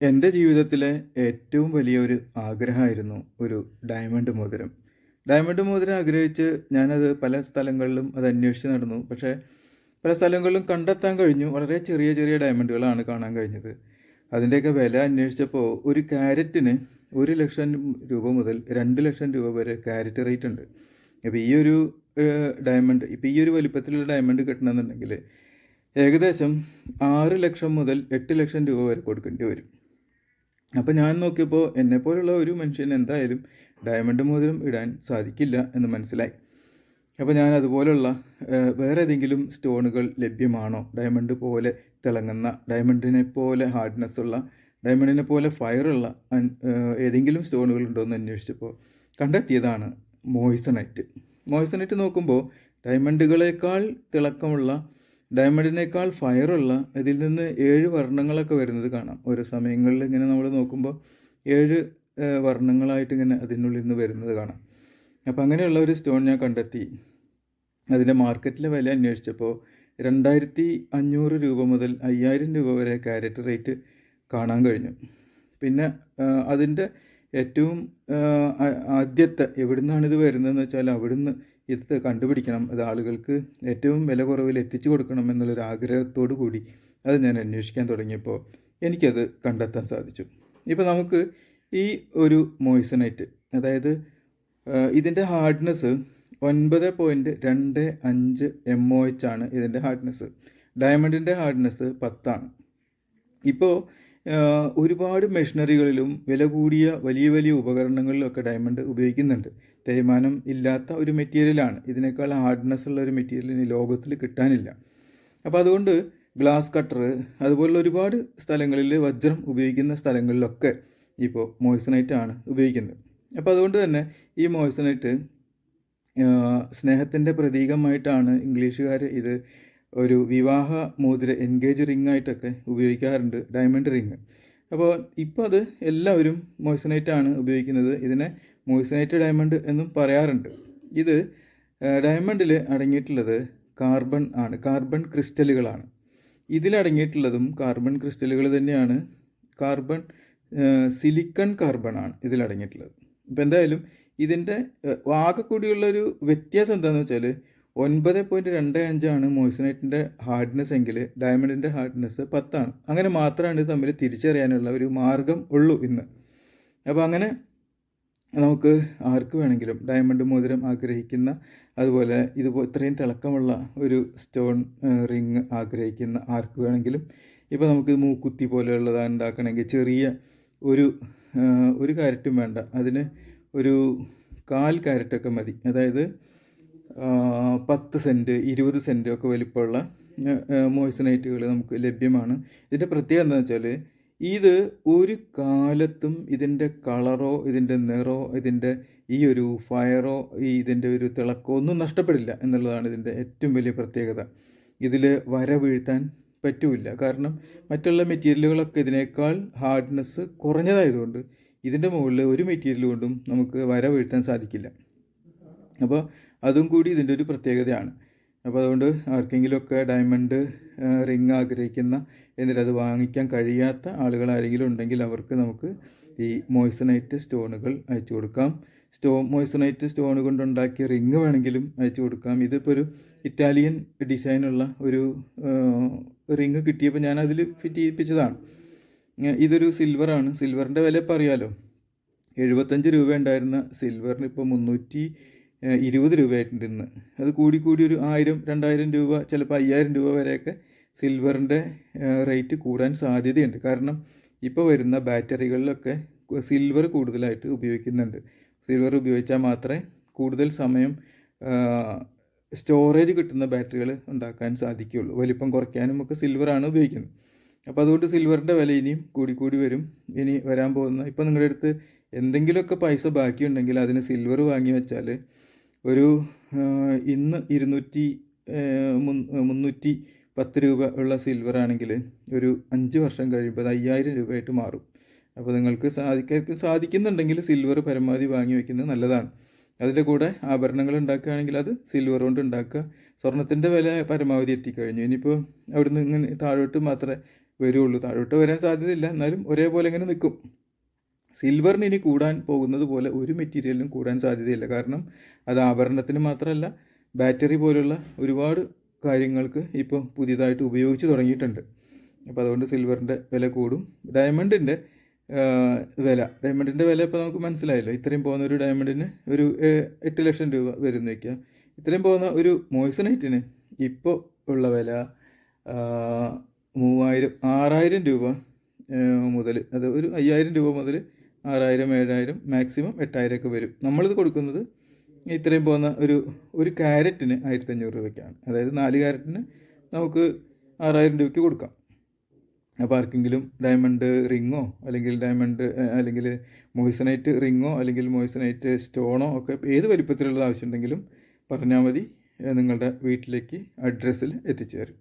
എന്റെ ജീവിതത്തിലെ ഏറ്റവും വലിയൊരു ആഗ്രഹമായിരുന്നു ഒരു ഡയമണ്ട് മോതിരം. ഡയമണ്ട് മോതിരം ആഗ്രഹിച്ച് ഞാനത് പല സ്ഥലങ്ങളിലും അത് അന്വേഷിച്ച് നടന്നു. പക്ഷേ പല സ്ഥലങ്ങളിലും കണ്ടെത്താൻ കഴിഞ്ഞു. വളരെ ചെറിയ ചെറിയ ഡയമണ്ടുകളാണ് കാണാൻ കഴിഞ്ഞത്. അതിന്റെയൊക്കെ വില അന്വേഷിച്ചപ്പോൾ ഒരു ക്യാരറ്റിന് ഒരു ലക്ഷം രൂപ മുതൽ രണ്ട് ലക്ഷം രൂപ വരെ ക്യാരറ്റ് റേറ്റ് ഉണ്ട്. അപ്പോൾ ഈ ഒരു ഡയമണ്ട് ഇപ്പോൾ ഈ ഒരു വലിപ്പത്തിലുള്ള ഡയമണ്ട് കിട്ടണമെന്നുണ്ടെങ്കിൽ ഏകദേശം ആറ് ലക്ഷം മുതൽ എട്ട് ലക്ഷം രൂപ വരെ കൊടുക്കേണ്ടി വരും. അപ്പോൾ ഞാൻ നോക്കിയപ്പോൾ എന്നെപ്പോലുള്ള ഒരു മനുഷ്യന് എന്തായാലും ഡയമണ്ട് മോതിരം ഇടാൻ സാധിക്കില്ല എന്ന് മനസ്സിലായി. അപ്പോൾ ഞാൻ അതുപോലുള്ള വേറെ ഏതെങ്കിലും സ്റ്റോണുകൾ ലഭ്യമാണോ? ഡയമണ്ട് പോലെ തിളങ്ങുന്ന, ഡയമണ്ടിനെ പോലെ ഹാർഡ്നെസ് ഉള്ള, ഡയമണ്ടിനെ പോലെ ഫയറുള്ള ഏതെങ്കിലും സ്റ്റോണുകൾ ഉണ്ടോ എന്ന് അന്വേഷിച്ചപ്പോൾ കണ്ടെത്തിയതാണ് മോയ്സണൈറ്റ്. മോയ്സണൈറ്റ് നോക്കുമ്പോൾ ഡയമണ്ടുകളേക്കാൾ തിളക്കമുള്ള, ഡയമണ്ടിനേക്കാൾ ഫയറുള്ള ഇതിൽ നിന്ന് ഏഴ് വർണങ്ങളൊക്കെ വരുന്നത് കാണാം. ഓരോ സമയങ്ങളിൽ ഇങ്ങനെ നമ്മൾ നോക്കുമ്പോൾ ഏഴ് വർണങ്ങളായിട്ട് ഇങ്ങനെ അതിനുള്ളിൽ നിന്ന് വരുന്നത് കാണാം. അപ്പോൾ അങ്ങനെയുള്ള ഒരു സ്റ്റോൺ ഞാൻ കണ്ടെത്തി. അതിന്റെ മാർക്കറ്റിലെ വില അന്വേഷിച്ചപ്പോൾ 2,500 രൂപ മുതൽ 5,000 രൂപ വരെ ക്യാരറ്റ് റേറ്റ് കാണാൻ കഴിഞ്ഞു. പിന്നെ അതിന്റെ ഏറ്റവും ആദ്യത്തെ എവിടുന്നാണ് ഇത് വരുന്നതെന്ന് വെച്ചാൽ അവിടുന്ന് ഇത് കണ്ടുപിടിക്കണം. അത് ആളുകൾക്ക് ഏറ്റവും വില കുറവിൽ എത്തിച്ചു കൊടുക്കണം എന്നുള്ളൊരു ആഗ്രഹത്തോടു കൂടി അത് ഞാൻ അന്വേഷിക്കാൻ തുടങ്ങിയപ്പോൾ എനിക്കത് കണ്ടെത്താൻ സാധിച്ചു. ഇപ്പോൾ നമുക്ക് ഈ ഒരു മോയ്സണൈറ്റ് അതായത് ഇതിന്റെ ഹാർഡ്നെസ് ഒൻപത് പോയിന്റ് രണ്ട് അഞ്ച് എം ഒ എച്ച് ആണ് ഇതിന്റെ ഹാർഡ്നെസ്. ഡയമണ്ടിന്റെ ഹാർഡ്നെസ് 10 ആണ്. ഇപ്പോൾ ഒരുപാട് മെഷീനറികളിലും വില കൂടിയ വലിയ വലിയ ഉപകരണങ്ങളിലൊക്കെ ഡയമണ്ട് ഉപയോഗിക്കുന്നുണ്ട്. തേയ്മാനം ഇല്ലാത്ത ഒരു മെറ്റീരിയലാണ്. ഇതിനേക്കാൾ ഹാർഡ്നെസ് ഉള്ള ഒരു മെറ്റീരിയൽ ഇനി ലോകത്തിൽ കിട്ടാനില്ല. അപ്പോൾ അതുകൊണ്ട് ഗ്ലാസ് കട്ടർ അതുപോലുള്ള ഒരുപാട് സ്ഥലങ്ങളിൽ വജ്രം ഉപയോഗിക്കുന്ന സ്ഥലങ്ങളിലൊക്കെ ഇപ്പോൾ ആണ് ഉപയോഗിക്കുന്നത്. അപ്പോൾ അതുകൊണ്ട് തന്നെ ഈ മോയ്സണൈറ്റ് സ്നേഹത്തിന്റെ പ്രതീകമായിട്ടാണ് ഇംഗ്ലീഷുകാർ ഇത് ഒരു വിവാഹ മോതിര എൻഗേജ് റിംഗ് ആയിട്ടൊക്കെ ഉപയോഗിക്കാറുണ്ട് ഡയമണ്ട് റിംഗ്. അപ്പോൾ ഇപ്പോൾ അത് എല്ലാവരും മോയ്സണൈറ്റ് ആണ് ഉപയോഗിക്കുന്നത്. ഇതിനെ മോയ്സണൈറ്റ് ഡയമണ്ട് എന്നും പറയാറുണ്ട്. ഇത് ഡയമണ്ടിൽ അടങ്ങിയിട്ടുള്ളത് കാർബൺ ആണ്. കാർബൺ ക്രിസ്റ്റലുകളാണ്. ഇതിലടങ്ങിയിട്ടുള്ളതും കാർബൺ ക്രിസ്റ്റലുകൾ തന്നെയാണ്. കാർബൺ സിലിക്കൺ കാർബൺ ആണ് ഇതിൽ അടങ്ങിയിട്ടുള്ളത്. ഇപ്പോൾ എന്തായാലും ഇതിന്റെ ആകെ കൂടിയുള്ളൊരു വ്യത്യാസം എന്താണെന്ന് വെച്ചാൽ ഒൻപത് പോയിന്റ് രണ്ട് അഞ്ചാണ് മോയ്സനൈറ്റിന്റെ ഹാർഡ്നെസ് എങ്കിൽ ഡയമണ്ടിന്റെ ഹാർഡ്നെസ് 10 ആണ്. അങ്ങനെ മാത്രമാണ് ഇത് തമ്മിൽ തിരിച്ചറിയാനുള്ള ഒരു മാർഗം ഉള്ളൂ ഇന്ന്. അപ്പോൾ അങ്ങനെ നമുക്ക് ആർക്ക് വേണമെങ്കിലും ഡയമണ്ട് മോതിരം ആഗ്രഹിക്കുന്ന അതുപോലെ ഇതുപോ ഇത്രയും തിളക്കമുള്ള ഒരു സ്റ്റോൺ റിങ് ആഗ്രഹിക്കുന്ന ആർക്ക് വേണമെങ്കിലും ഇപ്പോൾ നമുക്ക് മൂക്കുത്തി പോലെയുള്ളത് ഉണ്ടാക്കണമെങ്കിൽ ചെറിയ ഒരു ഒരു കാരറ്റും വേണ്ട. അതിന് ഒരു 1/4 ക്യാരറ്റൊക്കെ മതി. അതായത് പത്ത് 10 സെന്റ് 20 സെന്റ് ഒക്കെ വലിപ്പമുള്ള മോയ്സണൈറ്റുകൾ നമുക്ക് ലഭ്യമാണ്. ഇതിന്റെ പ്രത്യേകത എന്താണെന്ന് വെച്ചാൽ ഇത് ഒരു കാലത്തും ഇതിന്റെ കളറോ ഇതിന്റെ നിറോ ഇതിന്റെ ഈ ഒരു ഫയറോ ഈ ഇതിന്റെ ഒരു തിളക്കോ ഒന്നും നഷ്ടപ്പെടില്ല എന്നുള്ളതാണ് ഇതിന്റെ ഏറ്റവും വലിയ പ്രത്യേകത. ഇതിൽ വര വീഴ്ത്താൻ പറ്റൂല കാരണം മറ്റുള്ള മെറ്റീരിയലുകളൊക്കെ ഇതിനേക്കാൾ ഹാർഡ്നെസ് കുറഞ്ഞതായതുകൊണ്ട് ഇതിന്റെ മുകളിൽ ഒരു മെറ്റീരിയൽ കൊണ്ടും നമുക്ക് വര വീഴ്ത്താൻ സാധിക്കില്ല. അപ്പോൾ അതും കൂടി ഇതിന്റെ ഒരു പ്രത്യേകതയാണ്. അപ്പോൾ അതുകൊണ്ട് ആർക്കെങ്കിലുമൊക്കെ ഡയമണ്ട് റിങ് ആഗ്രഹിക്കുന്ന എന്നിട്ട് അത് വാങ്ങിക്കാൻ കഴിയാത്ത ആളുകൾ ആരെങ്കിലും ഉണ്ടെങ്കിൽ അവർക്ക് നമുക്ക് ഈ മോയ്സണൈറ്റ് സ്റ്റോണുകൾ അയച്ചു കൊടുക്കാം. സ്റ്റോ മോയ്സണൈറ്റ് സ്റ്റോൺ കൊണ്ടുണ്ടാക്കിയ റിങ് വേണമെങ്കിലും അയച്ചു കൊടുക്കാം. ഇതിപ്പോൾ ഒരു ഇറ്റാലിയൻ ഡിസൈനുള്ള ഒരു റിങ് കിട്ടിയപ്പോൾ ഞാൻ അതിൽ ഫിറ്റ് ചെയ്യിപ്പിച്ചതാണ്. ഇതൊരു സിൽവറാണ്. സിൽവറിന്റെ വില ഇപ്പോൾ അറിയാലോ. 75 രൂപ ഉണ്ടായിരുന്ന സിൽവറിന് ഇപ്പോൾ 320 രൂപയായിട്ടുണ്ട് ഇന്ന്. അത് കൂടി കൂടി ഒരു ആയിരം രണ്ടായിരം രൂപ ചിലപ്പോൾ 5000 രൂപ വരെയൊക്കെ സിൽവറിന്റെ റേറ്റ് കൂടാൻ സാധ്യതയുണ്ട്. കാരണം ഇപ്പോൾ വരുന്ന ബാറ്ററികളിലൊക്കെ സിൽവർ കൂടുതലായിട്ട് ഉപയോഗിക്കുന്നുണ്ട്. സിൽവർ ഉപയോഗിച്ചാൽ മാത്രമേ കൂടുതൽ സമയം സ്റ്റോറേജ് കിട്ടുന്ന ബാറ്ററികൾ ഉണ്ടാക്കാൻ സാധിക്കുകയുള്ളൂ. വലിപ്പം കുറയ്ക്കാനും ഒക്കെ സിൽവറാണ് ഉപയോഗിക്കുന്നത്. അപ്പോൾ അതുകൊണ്ട് സിൽവറിന്റെ വില ഇനിയും കൂടി കൂടി വരും. ഇനി വരാൻ പോകുന്ന ഇപ്പോൾ നിങ്ങളുടെ അടുത്ത് എന്തെങ്കിലുമൊക്കെ പൈസ ബാക്കിയുണ്ടെങ്കിൽ അതിന് സിൽവർ വാങ്ങി വെച്ചാൽ ഒരു ഇന്ന് ഇരുന്നൂറ്റി മുന്നൂറ്റി പത്ത് രൂപ ഉള്ള സിൽവർ ആണെങ്കിൽ ഒരു അഞ്ച് വർഷം കഴിയുമ്പോൾ അത് 5000 രൂപയായിട്ട് മാറും. അപ്പോൾ നിങ്ങൾക്ക് സാധിക്ക സാധിക്കുന്നുണ്ടെങ്കിൽ സിൽവർ പരമാവധി വാങ്ങി വയ്ക്കുന്നത് നല്ലതാണ്. അതിന്റെ കൂടെ ആഭരണങ്ങൾ ഉണ്ടാക്കുകയാണെങ്കിൽ അത് സിൽവർ കൊണ്ട് ഉണ്ടാക്കുക. സ്വർണത്തിന്റെ വില പരമാവധി എത്തിക്കഴിഞ്ഞു. ഇനിയിപ്പോൾ അവിടുന്ന് ഇങ്ങനെ താഴോട്ട് മാത്രമേ വരുള്ളൂ താഴോട്ട് വരാൻ സാധ്യതയില്ല എന്നാലും ഒരേപോലെ ഇങ്ങനെ നിൽക്കും സിൽവറിന് ഇനി കൂടാൻ പോകുന്നത് പോലെ ഒരു മെറ്റീരിയലിനും കൂടാൻ സാധ്യതയില്ല. കാരണം അത് ആഭരണത്തിന് മാത്രമല്ല ബാറ്ററി പോലുള്ള ഒരുപാട് കാര്യങ്ങൾക്ക് ഇപ്പോൾ പുതിയതായിട്ട് ഉപയോഗിച്ച് തുടങ്ങിയിട്ടുണ്ട്. അപ്പോൾ അതുകൊണ്ട് സിൽവറിന്റെ വില കൂടും. ഡയമണ്ടിന്റെ വില. ഡയമണ്ടിന്റെ വില ഇപ്പോൾ നമുക്ക് മനസ്സിലായല്ലോ. ഇത്രയും പോകുന്ന ഒരു ഡയമണ്ടിന് ഒരു എട്ട് ലക്ഷം രൂപ വരുന്ന ഇത്രയും പോകുന്ന ഒരു മോയ്സണൈറ്റിന് ഇപ്പോൾ ഉള്ള വില മൂവായിരം ആറായിരം രൂപ മുതൽ അത് ഒരു അയ്യായിരം രൂപ മുതൽ ആറായിരം ഏഴായിരം മാക്സിമം എട്ടായിരമൊക്കെ വരും. നമ്മളിത് കൊടുക്കുന്നത് ഇത്രയും പോകുന്ന ഒരു ഒരു ക്യാരറ്റിന് ആയിരത്തഞ്ഞൂറ് രൂപയ്ക്കാണ്. അതായത് നാല് ക്യാരറ്റിന് നമുക്ക് ആറായിരം രൂപയ്ക്ക് കൊടുക്കാം. അപ്പോൾ ആർക്കെങ്കിലും ഡയമണ്ട് റിങ്ങോ അല്ലെങ്കിൽ ഡയമണ്ട് അല്ലെങ്കിൽ മോയിസനൈറ്റ് റിങ്ങോ അല്ലെങ്കിൽ മോയിസനൈറ്റ് സ്റ്റോണോ ഒക്കെ ഏത് വലിപ്പത്തിലുള്ളത് ആവശ്യമുണ്ടെങ്കിലും പറഞ്ഞാൽ മതി നിങ്ങളുടെ വീട്ടിലേക്ക് അഡ്രസ്സിൽ എത്തിച്ചു തരും.